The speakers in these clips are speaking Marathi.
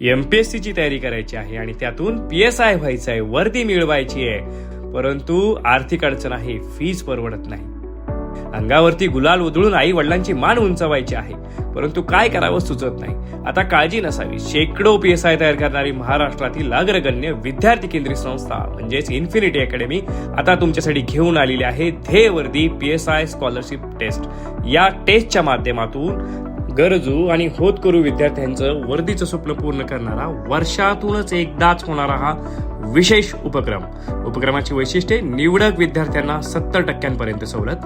एमपीएससीची तयारी करायची आहे आणि त्यातून पी एस आय व्हायचं आहे वर्दी मिळवायची आहे. परंतु आर्थिक अडचण आहे फीज परवडत नाही. अंगावरती गुलाल उधळून आई वडिलांची मान उंचावायची आहे. परंतु काय करावं सुचत नाही. आता काळजी नसावी. शेकडो पी एस आय तयार करणारी महाराष्ट्रातील अग्रगण्य विद्यार्थी केंद्रित संस्था म्हणजेच इन्फिनिटी अकॅडमी आता तुमच्यासाठी घेऊन आलेली आहे ध्येयवर्दी P S I scholarship test या टेस्टच्या माध्यमातून गरजू आणि होतकरू विद्यार्थ्यांचं वर्दीचं स्वप्न पूर्ण करणारा वर्षातूनच एकदाच होणारा हा विशेष उपक्रम. उपक्रमाची वैशिष्ट्ये निवडक विद्यार्थ्यांना सत्तर टक्क्यांपर्यंत सवलत.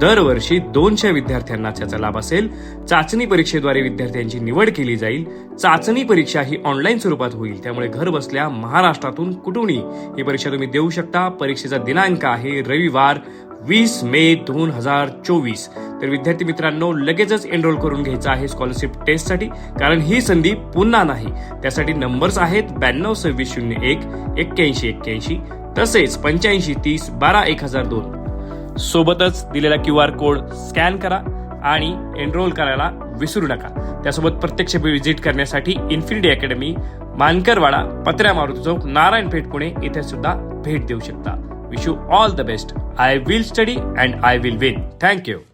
दरवर्षी दोनशे विद्यार्थ्यांना त्याचा लाभ असेल. चाचणी परीक्षेद्वारे विद्यार्थ्यांची निवड केली जाईल. चाचणी परीक्षा ही ऑनलाईन स्वरूपात होईल. त्यामुळे घर बसल्या महाराष्ट्रातून कुठूनही ही परीक्षा तुम्ही देऊ शकता. परीक्षेचा दिनांक आहे रविवार. वीस मे दोन हजार चोवीस. तर विद्यार्थी मित्रांनो लगेचच एनरोल करून घ्यायचं आहे स्कॉलरशिप टेस्टसाठी कारण ही संधी पुन्हा नाही. त्यासाठी नंबर्स आहेत ब्याण्णव सव्वीस शून्य एक एक्क्याऐंशी एक्क्याऐंशी तसेच पंच्याऐंशी तीस बारा एक हजार दोन. सोबतच दिलेला क्यू आर कोड स्कॅन करा आणि एनरोल करायला विसरू नका. त्यासोबत प्रत्यक्ष व्हिजिट करण्यासाठी इन्फिनिटी अकॅडमी मानकरवाडा पत्र्या मारुती चौक नारायणपेठ पुणे इथे सुद्धा भेट देऊ शकता. Wish you all the best. I will study and I will win. Thank you.